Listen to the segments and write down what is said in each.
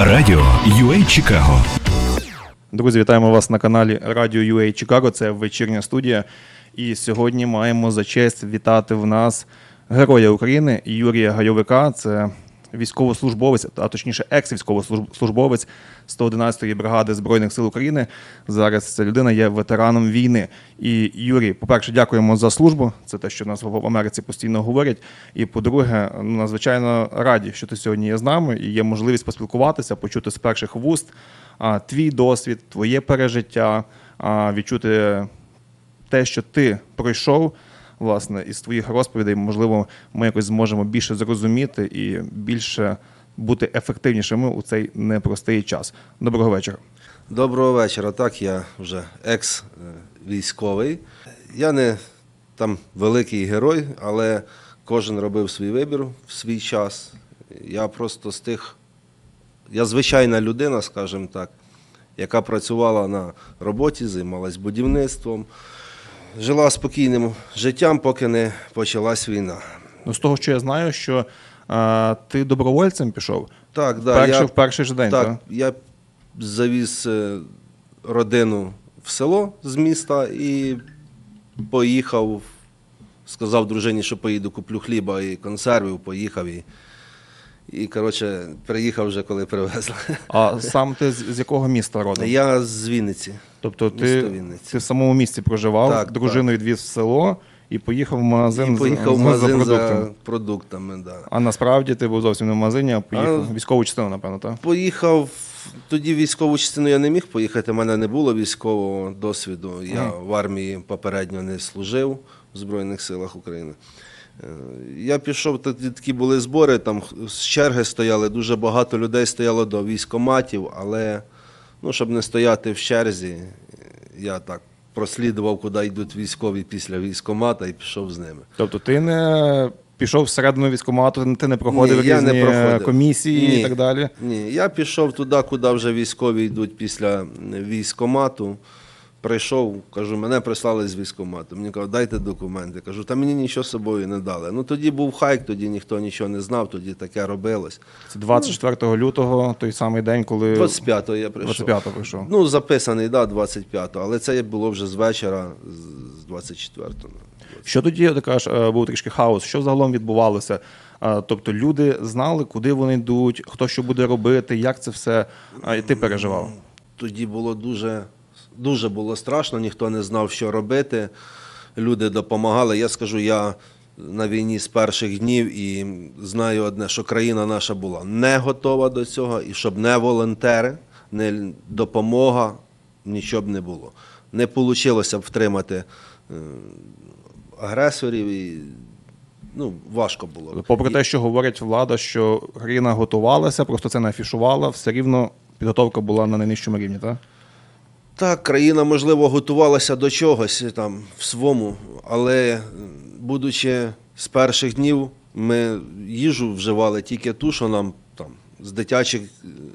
Радіо UA Чикаго. Друзі, вітаємо вас на каналі Радіо UA Чикаго. Це вечірня студія. І сьогодні маємо за честь вітати в нас Героя України Юрія Гайовика. Це військовослужбовець, а точніше, екс-військовослужбовець 111-ї бригади Збройних сил України. Зараз ця людина є ветераном війни. І Юрій, по-перше, дякуємо за службу. Це те, що нас в Америці постійно говорять. І по-друге, ну, надзвичайно раді, що ти сьогодні є з нами і є можливість поспілкуватися, почути з перших вуст твій досвід, твоє пережиття, відчути те, що ти пройшов, власне, із твоїх розповідей, можливо, ми якось зможемо більше зрозуміти і більше бути ефективнішими у цей непростий час. Доброго вечора. Доброго вечора. Так, я вже екс-військовий. Я не там великий герой, але кожен робив свій вибір в свій час. Я просто з тих, я звичайна людина, скажімо так, яка працювала на роботі, займалась будівництвом, жила спокійним життям, поки не почалась війна. Ну, з того, що я знаю, що а, ти добровольцем пішов Так, да, перший, я, в перший же день. так, Так? я завіз е, родину в село з міста і поїхав. Сказав дружині, що поїду, куплю хліба і консервів, поїхав і, і коротше, приїхав вже, коли привезли. А сам ти з, з якого міста родом? Я з Вінниці. Тобто ти, Місто Вінниця. ти в самому місті проживав, Так, дружину відвіз в село і поїхав в магазин, і з- поїхав в з- магазин за за продуктами. продуктами. Да. А насправді ти був зовсім не в магазині, а поїхав А- в військову частину, напевно, так? Поїхав тоді в військову частину я не міг поїхати. У мене не було військового досвіду. Я в армії попередньо не служив в Збройних силах України. Я пішов, тоді такі були збори, там з черги стояли, дуже багато людей стояло до військоматів, але ну, щоб не стояти в черзі, я так прослідував, куди йдуть військові після військомата і пішов з ними. Тобто ти не пішов всередину військкомату, ти не проходив Ні, я не проходив. комісії Ні. і так далі. Ні, я пішов туди, куди вже військові йдуть після військомату. Прийшов, кажу, мене прислали з військомату. Мені кажуть, дайте документи. Кажу, та мені нічого з собою не дали. Ну тоді був хайк, тоді ніхто нічого не знав, тоді таке робилось. Це 24 лютого, той самий день, коли 25-го я прийшов. 25-го прийшов. Ну, записаний, да, 25-го, але це було вже з вечора, з- з 24-го. Що тоді ти кажеш, був трішки хаос? Що загалом відбувалося? Е, Тобто люди знали, куди вони йдуть, хто що буде робити, як це все. І ти переживав. Тоді було дуже, дуже було страшно, ніхто не знав, що робити. Люди допомагали. Я скажу, я на війні з перших днів і знаю одне, що країна наша була не готова до цього, і щоб не волонтери, не допомога, нічого б не було. Не вийшло б втримати е, агресорів і ну, важко було. Попри те, що говорить влада, що країна готувалася, просто це не афішувала, все рівно підготовка була на найнижчому рівні, так? Так, країна, можливо, готувалася до чогось там в своєму, але будучи з перших днів, ми їжу вживали тільки ту, що нам там з дитячих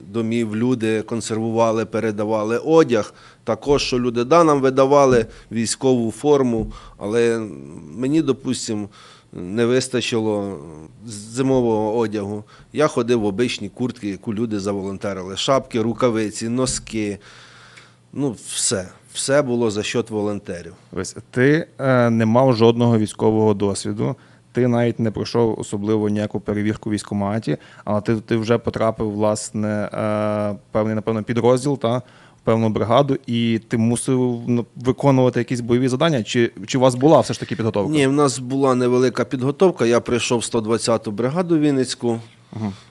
домів люди консервували, передавали одяг. Також, що люди да, нам видавали військову форму, але мені, допустимо, не вистачило зимового одягу. Я ходив в обичні куртки, яку люди заволонтерили. Шапки, рукавиці, носки. Ну, все. Все було за счет волонтерів. Ось ти е, не мав жодного військового досвіду. Ти навіть не пройшов особливо ніяку перевірку в військкоматі, але ти, ти вже потрапив власне е, певний, напевно, підрозділ та певну бригаду, і ти мусив ну, виконувати якісь бойові завдання. Чи, чи у вас була все ж таки підготовка? Ні, в нас була невелика підготовка. Я прийшов в 120-ту бригаду Вінницьку.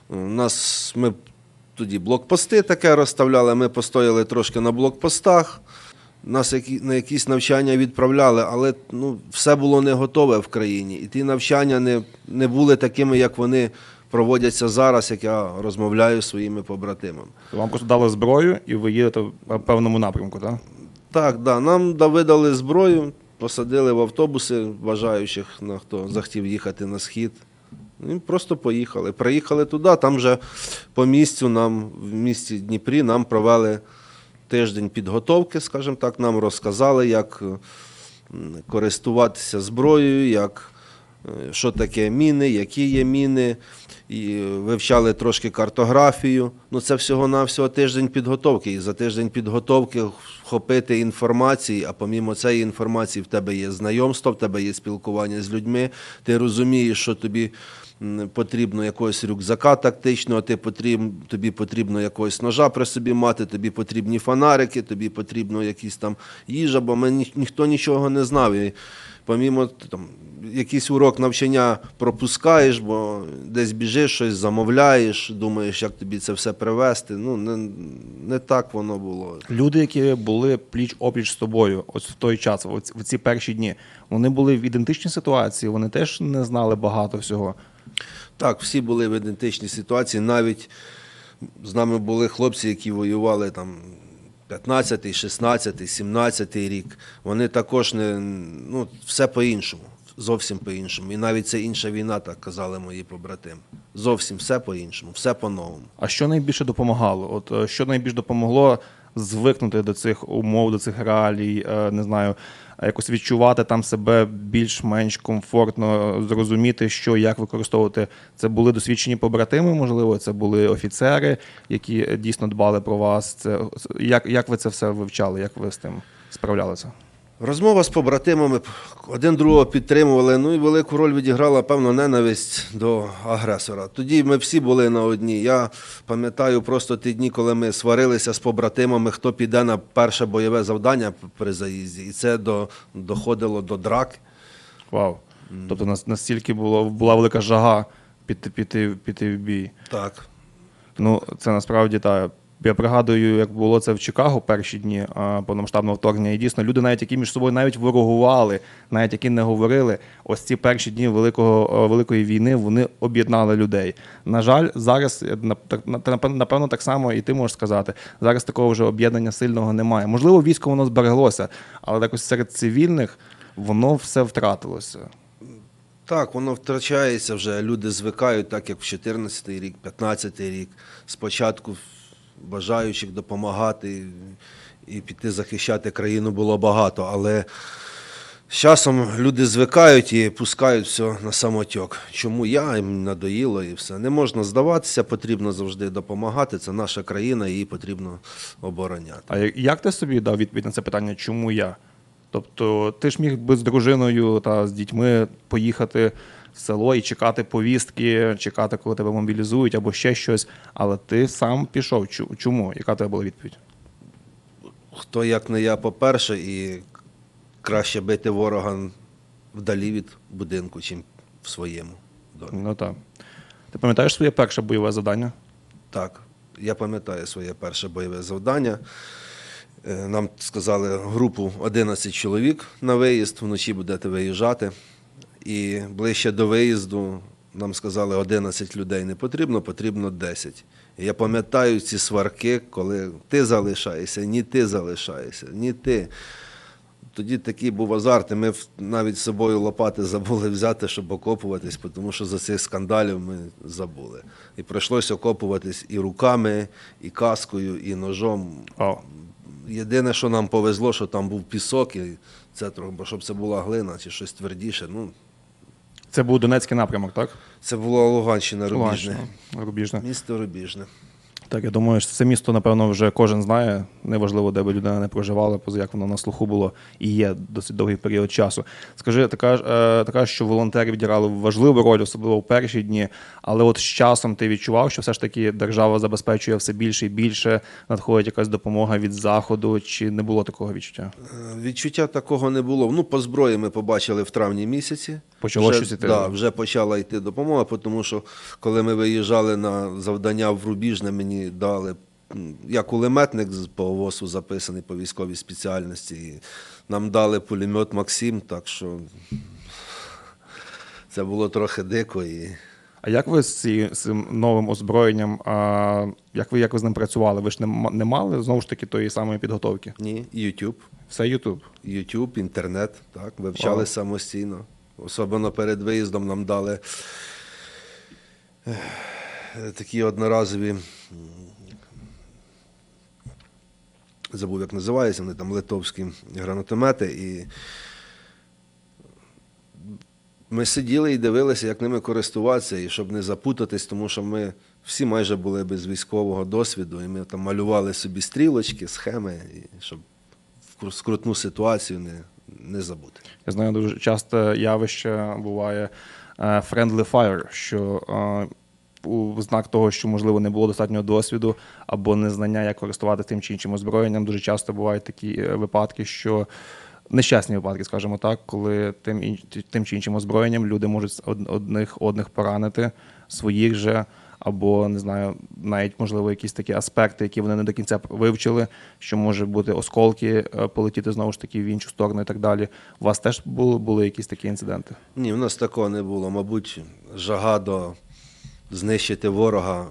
У нас ми тоді блокпости таке розставляли. Ми постояли трошки на блокпостах. Нас на якісь навчання відправляли, але ну, все було не готове в країні. І ті навчання не, не були такими, як вони проводяться зараз, як я розмовляю зі своїми побратимами. Вам просто дали зброю, і ви їдете в певному напрямку, так? Так, да, нам да- видали зброю, посадили в автобуси бажаючих, на хто захотів їхати на схід. І просто поїхали. Приїхали туди, там вже по місцю нам, в місті Дніпрі, нам провели тиждень підготовки, скажімо так, нам розказали, як користуватися зброєю, як е, що таке міни, які є міни, і вивчали трошки картографію. Ну, це всього-навсього тиждень підготовки. І за тиждень підготовки вхопити інформації, а помімо цієї інформації в тебе є знайомство, в тебе є спілкування з людьми, ти розумієш, що тобі потрібно якогось рюкзака тактичного, ти потріб, тобі потрібно якогось ножа при собі мати, тобі потрібні фонарики, тобі потрібно якісь там їжа, бо ми, ні- ніхто нічого не знав. І помімо там, якийсь урок навчання пропускаєш, бо десь біжиш, щось замовляєш, думаєш, як тобі це все привезти. Ну, не, не так воно було. Люди, які були пліч опліч з тобою, ось в той час, в ці- перші дні, вони були в ідентичній ситуації, вони теж не знали багато всього. Так, всі були в ідентичній ситуації. Навіть з нами були хлопці, які воювали там 15, 16, 17 рік. Вони також не ну, все по-іншому, зовсім по-іншому. І навіть це інша війна, так казали мої побратими. Зовсім все по-іншому, все по-новому. А що найбільше допомагало? От е, що найбільше допомогло звикнути до цих умов, до цих реалій, е, не знаю, якось відчувати там себе більш-менш комфортно, зрозуміти, що як використовувати. Це були досвідчені побратими, можливо, це були офіцери, які е, дійсно дбали про вас. Це як, як ви це все вивчали? Як ви з тим справлялися? Розмова з побратимами, один другого підтримували. Ну і велику роль відіграла, певно, ненависть до агресора. Тоді ми всі були на одній. Я пам'ятаю просто ті дні, коли ми сварилися з побратимами, хто піде на перше бойове завдання при заїзді. І це до, доходило до драк. Вау. Тобто нас- настільки було, була велика жага піти, піти, піти в бій. Так. Ну, це насправді так. Я пригадую, як було це в Чикаго перші дні повномасштабного вторгнення. І дійсно люди, навіть які між собою навіть ворогували, навіть які не говорили, ось ці перші дні великого, е, великої війни вони об'єднали людей. На жаль, зараз так- напевно так само і ти можеш сказати. Зараз такого вже об'єднання сильного немає. Можливо, військо воно збереглося, але якось серед цивільних воно все втратилося. Так, воно втрачається вже. Люди звикають, так як в 14 рік, 15 рік. Спочатку бажаючих допомагати і піти захищати країну було багато, але з часом люди звикають і пускають все на самотьок. Чому я їм надоїло і все. Не можна здаватися, потрібно завжди допомагати. Це наша країна, її потрібно обороняти. А як ти собі дав відповідь на це питання, чому я? Тобто, ти ж міг би з дружиною та з дітьми поїхати в село і чекати повістки, чекати, коли тебе мобілізують або ще щось, але ти сам пішов. Чому? Яка тебе була відповідь? Хто як не я, по-перше, і краще бити ворога вдалі від будинку, чим в своєму домі. Ну так. Ти пам'ятаєш своє перше бойове завдання? Так, я пам'ятаю своє перше бойове завдання. Е, Нам сказали групу 11 чоловік на виїзд, вночі будете виїжджати. І ближче до виїзду нам сказали, 11 людей не потрібно, потрібно 10. І я пам'ятаю ці сварки, коли ти залишаєшся, ні ти залишаєшся, ні ти. Тоді такий був азарт, і ми навіть з собою лопати забули взяти, щоб окопуватись, тому що за цих скандалів ми забули. І прийшлося окопуватись і руками, і каскою, і ножом. О, Єдине, що нам повезло, що там був пісок, і це бо щоб це була глина чи щось твердіше. Ну, це був Донецький напрямок, так? це була Луганщина, Рубіжне. Луганщина, Рубіжне. Місто Рубіжне. Так, я думаю, що це місто, напевно, вже кожен знає. Неважливо, де би людина не проживала, поза як воно на слуху було і є досить довгий період часу. Скажи, така, е, така що волонтери відіграли важливу роль, особливо в перші дні. Але от з часом ти відчував, що все ж таки держава забезпечує все більше і більше, надходить якась допомога від заходу, чи не було такого відчуття? Е, Відчуття такого не було. Ну, по зброї ми побачили в травні місяці. Почало вже, щось іти. Да, вже почала йти допомога, тому що коли ми виїжджали на завдання в Рубіжне, мені дали. Я кулеметник з- по ОВОСу записаний по військовій спеціальності. І нам дали пулемет Максим, так що це було трохи дико. І... А як ви з, цим новим озброєнням, а, як, ви, як ви з ним працювали? Ви ж не, не мали знову ж таки тої самої підготовки? Ні, YouTube. Все Ютуб. YouTube, інтернет, так, вивчали Вау. самостійно. Особливо перед виїздом нам дали е, такі одноразові, забув, як називаються, вони там литовські гранатомети. І Ми сиділи і дивилися, як ними користуватися, і щоб не запутатись, тому що ми всі майже були без військового досвіду, і ми там малювали собі стрілочки, схеми, і щоб в скрутну ситуацію не, не забути. Я знаю, дуже часто явище буває е, friendly fire, що е, у знак того, що можливо не було достатнього досвіду або незнання, як користуватися тим чи іншим озброєнням. Дуже часто бувають такі е, випадки, що нещасні випадки, скажімо так, коли тим, тим чи іншим озброєнням люди можуть од- одних одних поранити, своїх же. Або не знаю, навіть можливо якісь такі аспекти, які вони не до кінця вивчили, що може бути осколки е, полетіти знову ж таки в іншу сторону і так далі. У вас теж були, були якісь такі інциденти? Ні, в нас такого не було. Мабуть, жага до знищити ворога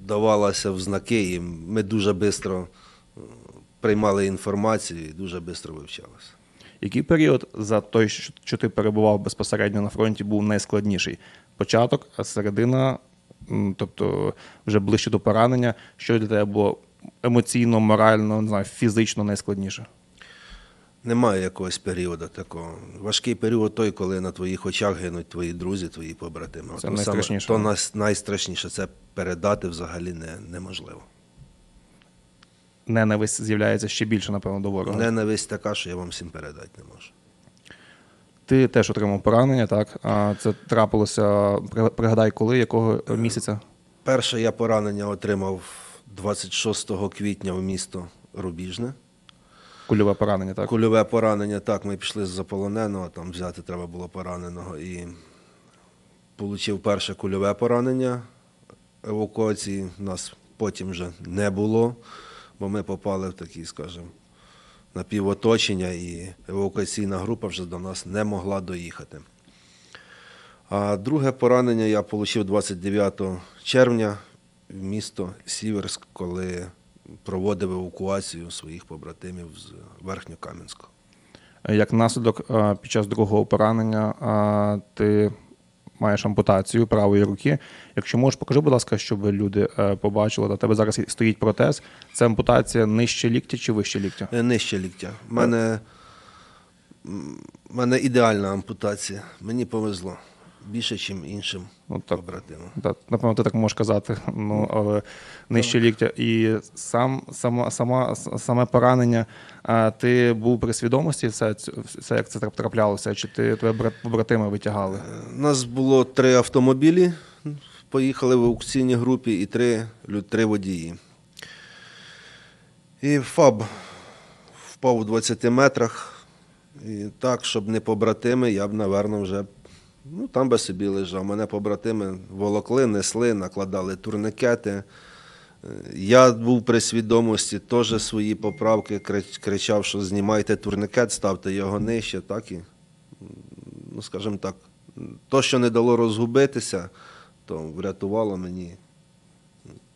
давалася в знаки, і ми дуже швидко приймали інформацію і дуже швидко вивчалися. Який період за той, що ти перебував безпосередньо на фронті, був найскладніший? Початок, а середина, тобто вже ближче до поранення, що для тебе було емоційно, морально, не знаю, фізично найскладніше? Немає якогось періоду такого. Важкий період той, коли на твоїх очах гинуть твої друзі, твої побратими. Це От саме- найстрашніше. То найстрашніше це передати взагалі не, неможливо. Ненависть з'являється ще більше, напевно, до ворога. Ненависть така, що я вам всім передати не можу. Ти теж отримав поранення, так? А це трапилося, пригадай, коли, якого місяця? Перше я поранення отримав 26 квітня в місто Рубіжне. Кульове поранення, так? Кульове поранення, так, ми пішли з заполоненого, там взяти треба було пораненого і отримав перше кульове поранення. Евакуації нас потім вже не було, бо ми попали в такі, скажімо, напівоточення, і евакуаційна група вже до нас не могла доїхати. А друге поранення я отримав 29 червня в місто Сіверськ, коли проводив евакуацію своїх побратимів з Верхньокам'янського. Як наслідок, під час другого поранення ти маєш ампутацію правої руки. Якщо можеш, покажи, будь ласка, щоб люди е, побачили, до тебе зараз стоїть протез. Це ампутація нижче ліктя чи вище ліктя? Е, Нижче ліктя. У мене, мене ідеальна ампутація. Мені повезло більше, ніж іншим Ну, так. побратимам. Так, напевно, ти так можеш казати. Ну, але нижче ліктя. І сам, сама, сама, саме поранення, а ти був при свідомості, все, все як це трап- траплялося? Чи ти тебе брат- побратими витягали? У нас було три автомобілі, поїхали в аукційній групі і три, три водії. І ФАБ впав у 20 метрах. І так, щоб не побратими, я б, напевно, вже ну, там би собі лежав. Мене побратими волокли, несли, накладали турникети. Я був при свідомості, теж свої поправки кричав, що знімайте турникет, ставте його нижче, так і ну, скажімо так, то, що не дало розгубитися, то врятувало мені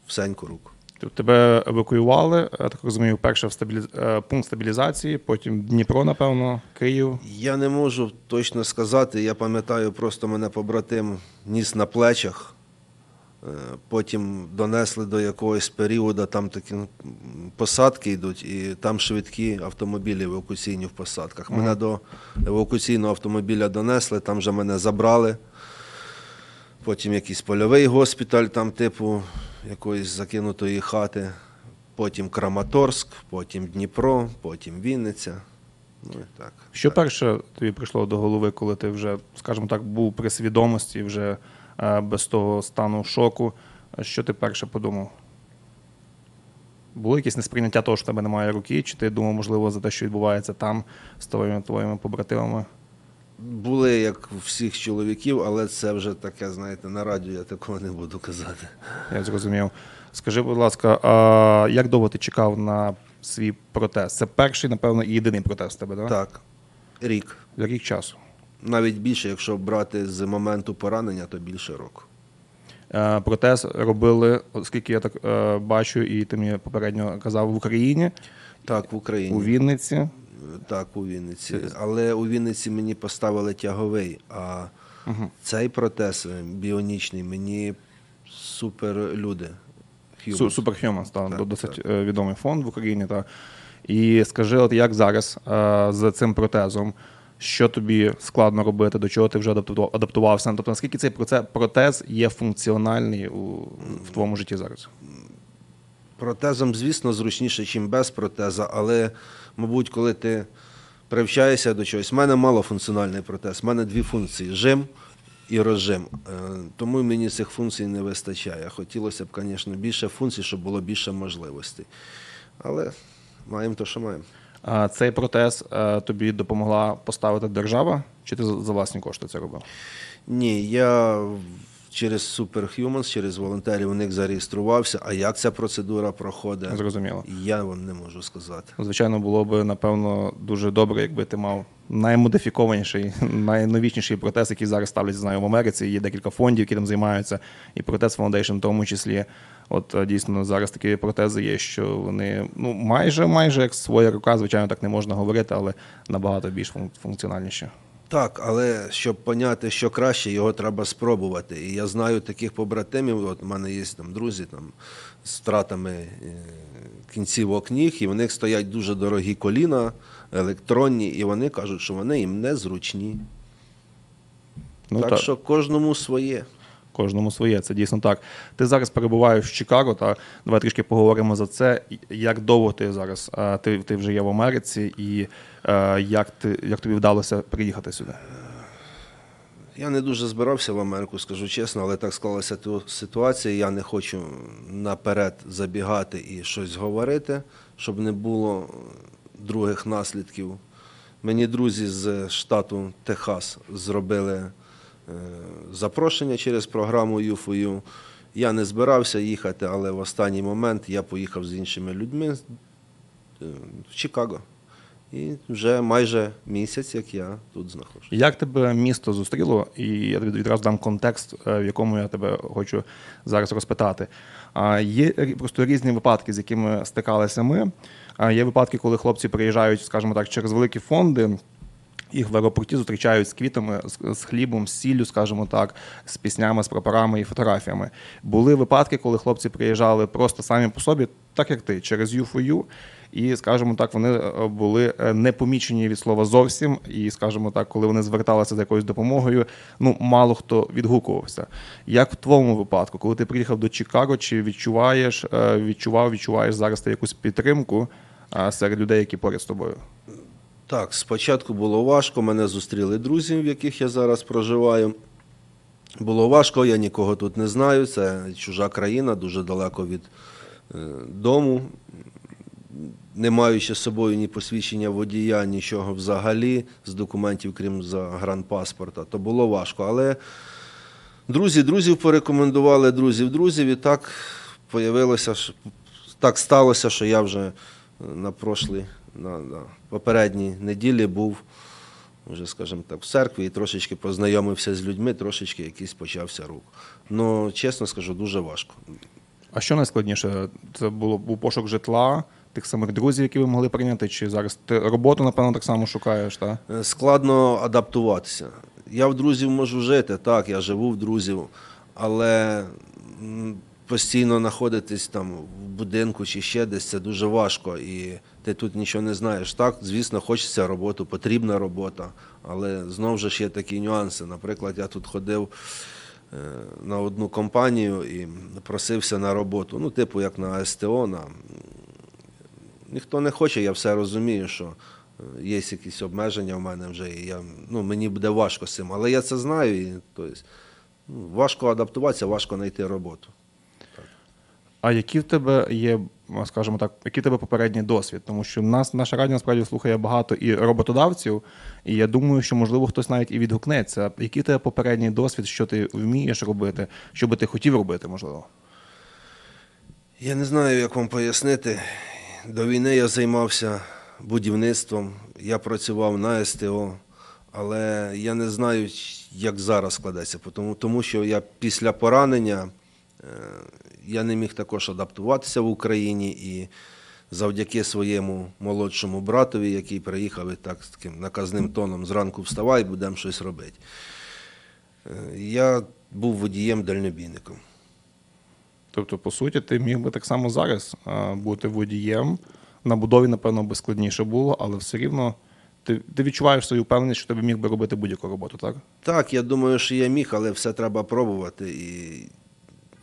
всеньку руку. Тобто Тебе евакуювали, я так розумію, перше в стабіліз... е, пункт стабілізації, потім Дніпро, напевно, Київ. Я не можу точно сказати, я пам'ятаю, просто мене побратим ніс на плечах. Е, Потім донесли до якогось періоду, там такі ну, посадки йдуть, і там швидкі автомобілі евакуаційні в посадках. Мене до евакуаційного автомобіля донесли, там вже мене забрали. Потім якийсь польовий госпіталь, там, типу, якоїсь закинутої хати. Потім Краматорськ, потім Дніпро, потім Вінниця. Ну і так. Що перше тобі прийшло до голови, коли ти вже, скажімо так, був при свідомості, вже е, без того стану шоку? Що ти перше подумав? Було якесь несприйняття того, що в тебе немає руки, чи ти думав, можливо, за те, що відбувається там з твоїми твоїми побратимами? Були як у всіх чоловіків, але це вже таке, знаєте, на радіо я такого не буду казати. Я зрозумів. Скажи, будь ласка, а як довго ти чекав на свій протест? Це перший, напевно, і єдиний протест тебе, так? Так, рік. Рік часу. Навіть більше, якщо брати з моменту поранення, то більше року. Е, Протез робили, оскільки я так е, бачу, і ти мені попередньо казав в Україні, Так, в Україні. у Вінниці. Так, у Вінниці. Але у Вінниці мені поставили тяговий, а цей протез е, біонічний мені суперлюди. Су- Humans. Superhumans, та, Так, досить е, відомий фонд в Україні. Та. І скажи, от як зараз е, з цим протезом? що тобі складно робити, до чого ти вже адаптувався? Тобто, наскільки цей протез є функціональний у, в твоєму житті зараз? Протезом, звісно, зручніше, ніж без протеза, але, мабуть, коли ти привчаєшся до чогось, в мене малофункціональний протез, в мене дві функції жим і розжим. Е, Тому мені цих функцій не вистачає. Хотілося б, звісно, більше функцій, щоб було більше можливостей. Але маємо те, що маємо. А цей протез е, тобі допомогла поставити держава, чи ти за власні кошти це робив? Ні, я через Superhumans, через волонтерів у них зареєструвався. А як ця процедура проходить, Зрозуміло. я вам не можу сказати. Звичайно, було б напевно дуже добре, якби ти мав наймодифікованіший, найновічніший протез, який зараз ставлять, знаю, в Америці. Є декілька фондів, які там займаються, і протез Foundation в тому числі. От е, дійсно зараз такі протези є, що вони ну майже майже як своя рука, звичайно, так не можна говорити, але набагато більш функ- функціональніше. Так, але щоб поняти, що краще, його треба спробувати. І я знаю таких побратимів. От у мене є там друзі там з втратами е, кінцівок ніг, і в них стоять дуже дорогі коліна, електронні, і вони кажуть, що вони їм незручні. Ну так так що кожному своє. Кожному своє, це дійсно так. Ти зараз перебуваєш в Чикаго, та давай трішки поговоримо за це. Як довго ти зараз? Ти, ти вже є в Америці, і е, як, ти, як тобі вдалося приїхати сюди? Я не дуже збирався в Америку, скажу чесно, але так склалася ту- ситуація. Я не хочу наперед забігати і щось говорити, щоб не було других наслідків. Мені друзі з штату Техас зробили запрошення через програму UFOU. Я не збирався їхати, але в останній момент я поїхав з іншими людьми е, в Чикаго. І вже майже місяць, як я тут знаходжусь. Як тебе місто зустріло? І я тобі відразу дам контекст, е, в якому я тебе хочу зараз розпитати. Є просто різні випадки, з якими стикалися ми. Є випадки, коли хлопці приїжджають, скажімо так, через великі фонди. Їх в аеропорті зустрічають з квітами, з, хлібом, з сіллю, скажімо так, з піснями, з прапорами і фотографіями. Були випадки, коли хлопці приїжджали просто самі по собі, так як ти, через UFOU, і, скажімо так, вони е, були е, не помічені від слова зовсім. І, скажімо так, коли вони зверталися за якоюсь допомогою, ну мало хто відгукувався. Як в твоєму випадку, коли ти приїхав до Чикаго, чи відчуваєш, е, відчував, відчуваєш зараз ти якусь підтримку серед людей, які поряд з тобою? Так, спочатку було важко, мене зустріли друзі, в яких я зараз проживаю. Було важко, я нікого тут не знаю. Це чужа країна, дуже далеко від е, дому. Не маючи з собою ні посвідчення водія, нічого взагалі з документів, крім загранпаспорта, то було важко. Але друзі друзів порекомендували друзів друзів, і так появилося, так сталося, що я вже на прошлій, на, на попередній неділі був, вже, скажімо так, в церкві і трошечки познайомився з людьми, трошечки якийсь почався рух. Ну, чесно скажу, дуже важко. А що найскладніше? Це було був пошук житла, тих самих друзів, які ви могли прийняти, чи зараз ти роботу, напевно, так само шукаєш, так? Е, Складно адаптуватися. Я в друзів можу жити, так, я живу в друзів, але постійно знаходитись там в будинку чи ще десь це дуже важко. І ти тут нічого не знаєш. Так, звісно, хочеться роботу, потрібна робота, але знову ж є такі нюанси. Наприклад, я тут ходив е, на одну компанію і просився на роботу. Ну, типу, як на СТО, на Ніхто не хоче, я все розумію, що е, є якісь обмеження в мене вже, і я, ну, мені буде важко з цим. Але я це знаю, і тобто, ну, важко адаптуватися, важко знайти роботу. А який в тебе є, скажімо так, який тебе попередній досвід? Тому що нас наша радіо насправді слухає багато і роботодавців, і я думаю, що можливо хтось навіть і відгукнеться. Який тебе попередній досвід, що ти вмієш робити, що би ти хотів робити, можливо? Я не знаю, як вам пояснити. До війни я займався будівництвом, я працював на СТО, але я не знаю, як зараз складеться, тому, що я після поранення е, я не міг також адаптуватися в Україні і завдяки своєму молодшому братові, який приїхав і так з таким наказним тоном зранку вставай, будемо щось робити. Е, Я був водієм-дальнобійником. Тобто, по суті, ти міг би так само зараз бути водієм. На будові, напевно, би складніше було, але все рівно ти, ти відчуваєш свою впевненість, що ти б міг би робити будь-яку роботу, так? Так, я думаю, що я міг, але все треба пробувати. І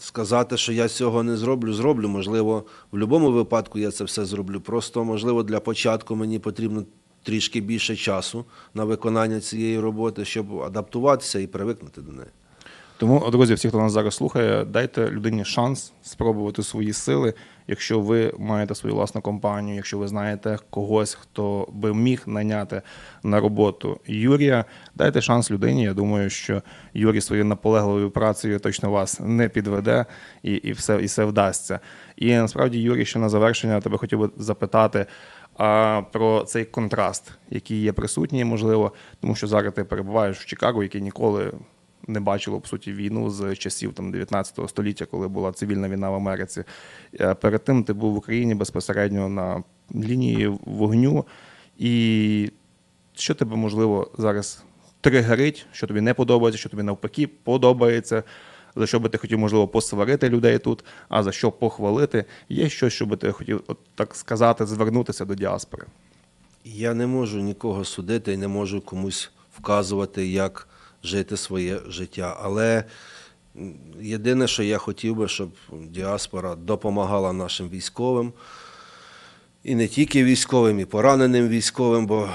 сказати, що я цього не зроблю, зроблю. Можливо, в будь-якому випадку я це все зроблю. Просто, можливо, для початку мені потрібно трішки більше часу на виконання цієї роботи, щоб адаптуватися і привикнути до неї. Тому, друзі, всі, хто нас зараз слухає, дайте людині шанс спробувати свої сили. Якщо ви маєте свою власну компанію, якщо ви знаєте когось, хто би міг наняти на роботу Юрія, дайте шанс людині. Я думаю, що Юрій своєю наполегливою працею точно вас не підведе і, і, все, і все вдасться. І насправді, Юрій, ще на завершення тебе хотів би запитати. А про цей контраст, який є присутній, можливо, тому що зараз ти перебуваєш в Чикаго, який ніколи не бачило по суті війну з часів там 19 століття, коли була цивільна війна в Америці. Е, Перед тим ти був в Україні безпосередньо на лінії вогню. І що тебе можливо зараз тригерить, що тобі не подобається, що тобі навпаки подобається, за що би ти хотів, можливо, посварити людей тут, а за що похвалити. Є щось, що би ти хотів, от так сказати, звернутися до діаспори. Я не можу нікого судити і не можу комусь вказувати, як жити своє життя. Але єдине, що я хотів би, щоб діаспора допомагала нашим військовим. І не тільки військовим, і пораненим військовим, бо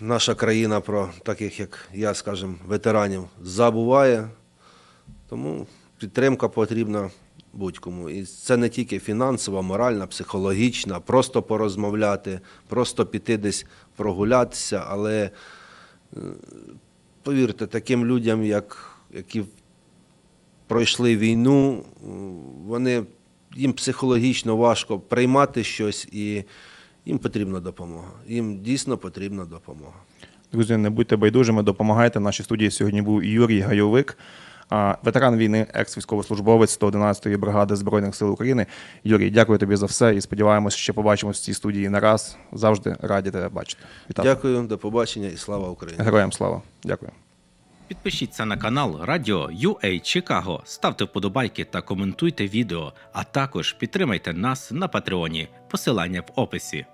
наша країна про таких, як я, скажімо, ветеранів забуває. Тому підтримка потрібна будь-кому. І це не тільки фінансова, моральна, психологічна, просто порозмовляти, просто піти десь прогулятися. Але е, повірте, таким людям, як, які пройшли війну, вони, їм психологічно важко приймати щось, і їм потрібна допомога. Їм дійсно потрібна допомога. Друзі, не будьте байдужими, допомагайте. В нашій студії сьогодні був Юрій Гайовик, ветеран війни, екс-військовослужбовець 111-ї бригади Збройних сил України. Юрій, дякую тобі за все і сподіваємося, що побачимося в цій студії не раз. Завжди раді тебе бачити. Вітаю. Дякую, до побачення і слава Україні! Героям слава. Дякую. Підпишіться на канал Радіо UA Чикаго, ставте вподобайки та коментуйте відео, а також підтримайте нас на Патреоні. Посилання в описі.